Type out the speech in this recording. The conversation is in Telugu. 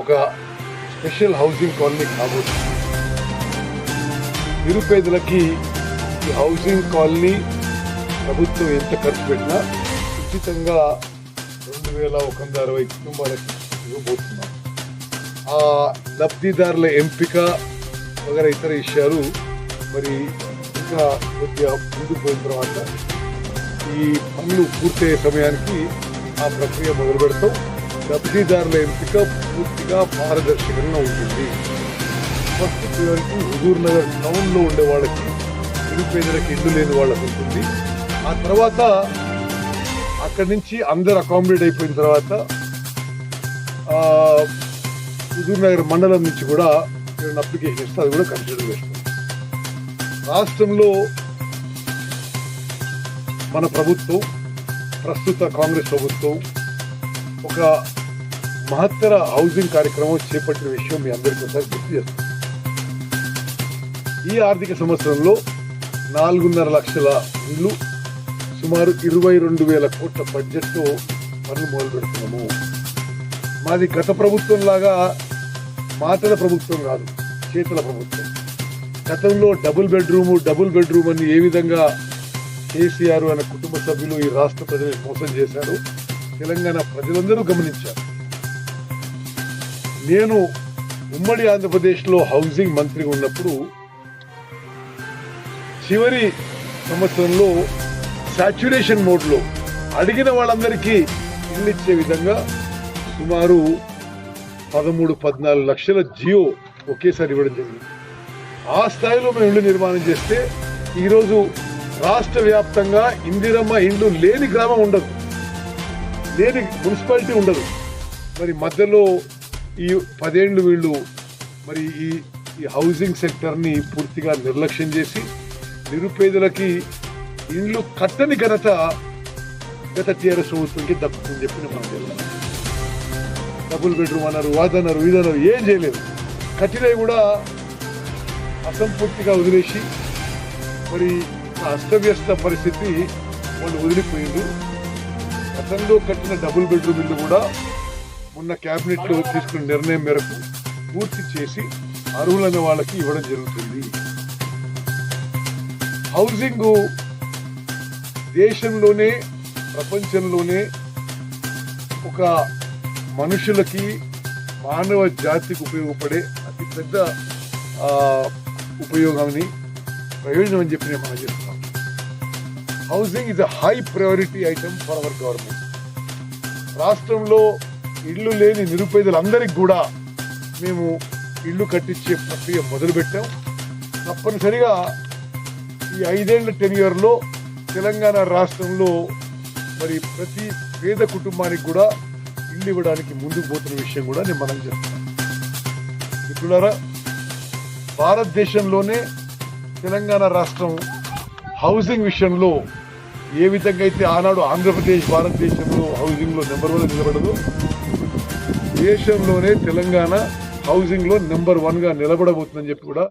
ఒక స్పెషల్ హౌసింగ్ కాలనీ కాబోతుంది. నిరుపేదలకి ఈ హౌసింగ్ కాలనీ ప్రభుత్వం ఎంత ఖర్చు పెట్టినా ఉచితంగా రెండు వేల ఒక వంద అరవై కుటుంబాలకి ఇవ్వబోతున్నాం. ఆ లబ్ధిదారుల ఎంపిక వగర ఇతర విషయాలు మరి ఇంకా కొద్దిగా ముందుకు పోయిన తర్వాత ఈ పనులు పూర్తయ్యే సమయానికి ఆ ప్రక్రియ మొదలు పెడతాం లబ్ధిదారుల ఎంపిక పూర్తిగా పారదర్శకంగా ఉంటుంది. ఫస్ట్ ప్రియారిటీ హుజూర్ నగర్ టౌన్లో ఉండే వాళ్ళకి నిరుపేదలకు ఇల్లు లేని వాళ్ళకి ఉంటుంది. ఆ తర్వాత అక్కడి నుంచి అందరు అకామిడేట్ అయిపోయిన తర్వాత హుజూర్ నగర్ మండలం నుంచి కూడా నేను అప్లికేషన్ ఇస్తే అది కూడా కన్సిడర్ చేస్తాను రాష్ట్రంలో మన ప్రభుత్వం ప్రస్తుత కాంగ్రెస్ ప్రభుత్వం ఒక మహత్తర హౌసింగ్ కార్యక్రమం చేపట్టిన విషయం మీ అందరికీ ఒకసారి గుర్తు చేస్తాం ఈ ఆర్థిక సంవత్సరంలో నాలుగున్నర లక్షల ఇల్లు సుమారు ఇరవై రెండు వేల కోట్ల బడ్జెట్తో పనులు మొదలు పెడుతున్నాము. మాది గత ప్రభుత్వం లాగా మాటల ప్రభుత్వం కాదు చేతుల ప్రభుత్వం. గతంలో డబుల్ బెడ్రూమ్ డబుల్ బెడ్రూమ్ అని ఏ విధంగా కేసీఆర్ అనే కుటుంబ సభ్యులు ఈ రాష్ట్ర ప్రజలు మోసం చేశారు తెలంగాణ ప్రజలందరూ గమనించారు. నేను ఉమ్మడి ఆంధ్రప్రదేశ్లో హౌసింగ్ మంత్రిగా ఉన్నప్పుడు చివరి సంవత్సరంలో సాచ్యురేషన్ మోడ్లో అడిగిన వాళ్ళందరికీ ఇల్లు ఇచ్చే విధంగా సుమారు పదమూడు పద్నాలుగు లక్షల జియో ఒకేసారి ఇవ్వడం జరిగింది. ఆ స్థాయిలో మేము ఇల్లు నిర్మాణం చేస్తే ఈరోజు రాష్ట్ర వ్యాప్తంగా ఇందిరమ్మ ఇండ్లు లేని గ్రామం ఉండదు. లేని మున్సిపాలిటీ ఉండదు. మరి మధ్యలో ఈ పదేండ్లు వీళ్ళు మరి ఈ ఈ హౌసింగ్ సెక్టర్ని పూర్తిగా నిర్లక్ష్యం చేసి నిరుపేదలకి ఇండ్లు కట్టని ఘనత గత టీఆర్ఎస్ ప్రభుత్వంకి దక్కుతుందని చెప్పి నేను మనం తెలియదు డబుల్ బెడ్రూమ్ అన్నారు వాదన్నారు ఇదన్నారు ఏం చేయలేదు. కట్టినవి కూడా అసంపూర్తిగా వదిలేసి మరి ఆ అస్తవ్యస్త పరిస్థితి వాళ్ళు వదిలిపోయింది గతంలో కట్టిన డబుల్ బెడ్రూమ్ ఇల్లు కూడా మొన్న క్యాబినెట్లో తీసుకున్న నిర్ణయం మేరకు పూర్తి చేసి అర్హులైన వాళ్ళకి ఇవ్వడం జరుగుతుంది. హౌసింగ్ దేశంలోనే ప్రపంచంలోనే ఒక మనుషులకి మానవ జాతికి ఉపయోగపడే అతి పెద్ద ఉపయోగాన్ని ప్రయోజనం అని చెప్పి నేను మనం చెప్తాను housing is a high priority item for our government రాష్ట్రంలో ఇల్లు లేని నిరుపేదలందరికీ కూడా మేము ఇల్లు కట్టించే ప్రక్రియ మొదలుపెట్టాం. తప్పనిసరిగా ఈ ఐదేళ్ళ టెన్యూర్లో తెలంగాణ రాష్ట్రంలో మరి ప్రతి పేద కుటుంబానికి కూడా ఇల్లు ఇవ్వడానికి ముందుకు పోతున్న విషయం కూడా నేను మనం చెప్తాను. మిత్రులారా భారతదేశంలోనే తెలంగాణ రాష్ట్రం హౌసింగ్ విషయంలో ఏ విధంగా అయితే ఆనాడు ఆంధ్రప్రదేశ్ భారతదేశంలో హౌసింగ్లో నెంబర్ వన్ నిలబడదు దేశంలోనే తెలంగాణ హౌసింగ్లో నెంబర్ వన్గా నిలబడబోతుందని చెప్పి కూడా